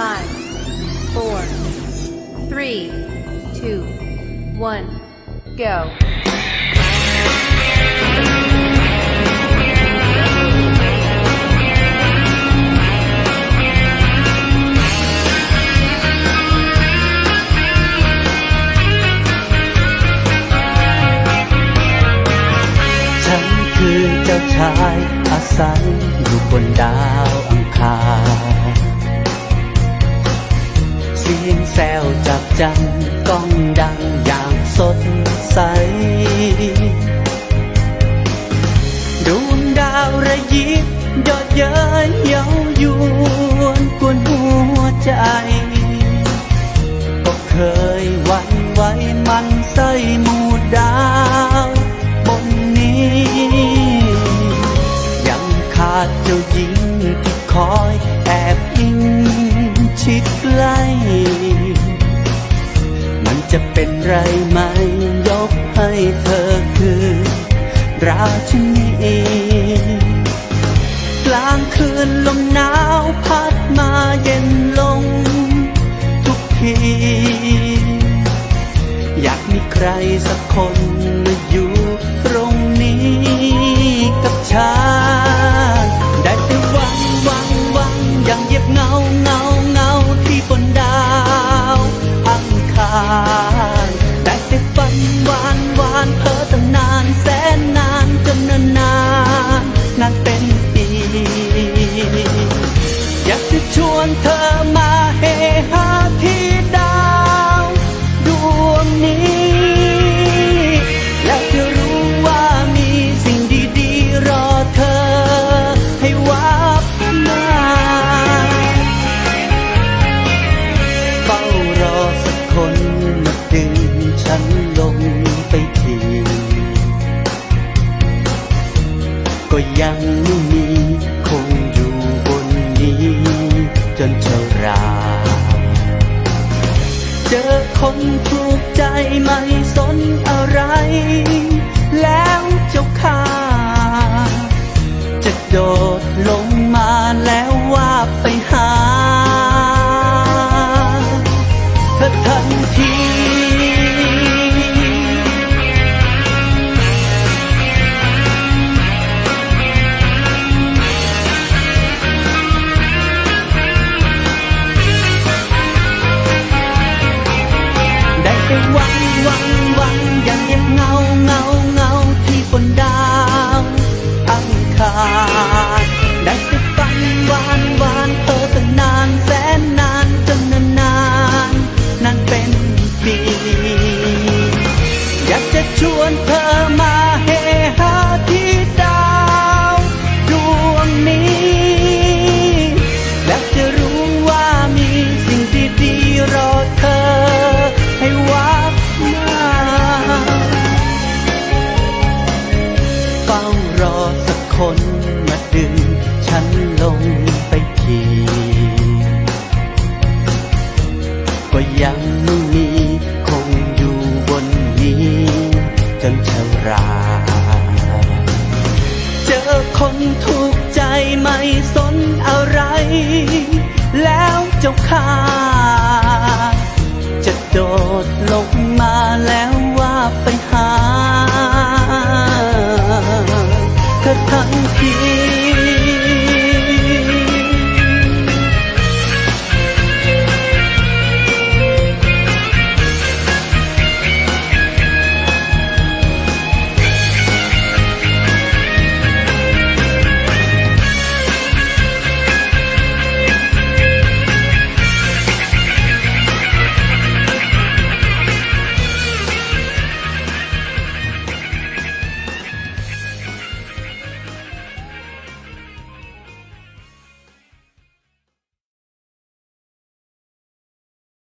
five, four, three, two, one, go. ฉันคือเจ้าชายอาศัยอยู่บนดาว เสียงแซวจากจันทร์ก้องดังอย่างสดใส ดวงดาวระยิบยอดเย้ยเย้ายวนกวนหัวใจ ก็เคยหวั่นไหวมันใส่หมู่ดาวบนนี้ ยังขาดเจ้าหญิงที่คอยแอบ ชิดใกล้ มันจะเป็นไรไหมยกให้เธอคือ ราชินีกลางคืนลมหนาวพัดมาเย็นลง ทุกที อยากมีใครสักคน ยังไม่มีคงอยู่บนนี้ จนเชราเจอคนถูกใจไม่สนอะไร แล้วเจ้าข้าจะโดดลงมาแล้วว่าไปหาเธอทัน วังหวังหวังอย่างเงียบเงาเงาเงาที่บนดาวอังคารได้แต่ฝันวานวานเธอตั้งนานแสนนานจนนานนานนานเป็นปีอยากจะชวนเธอมาเฮฮาที่ดา รอสักคนมาดึง ฉันลงไปทีก็ยังไม่มีคงอยู่บนนี้ จนชรา เจอคนถูกใจไม่สนอะไร แล้วเจ้าข้าจะโดดลงมาแล้วว่าไปหา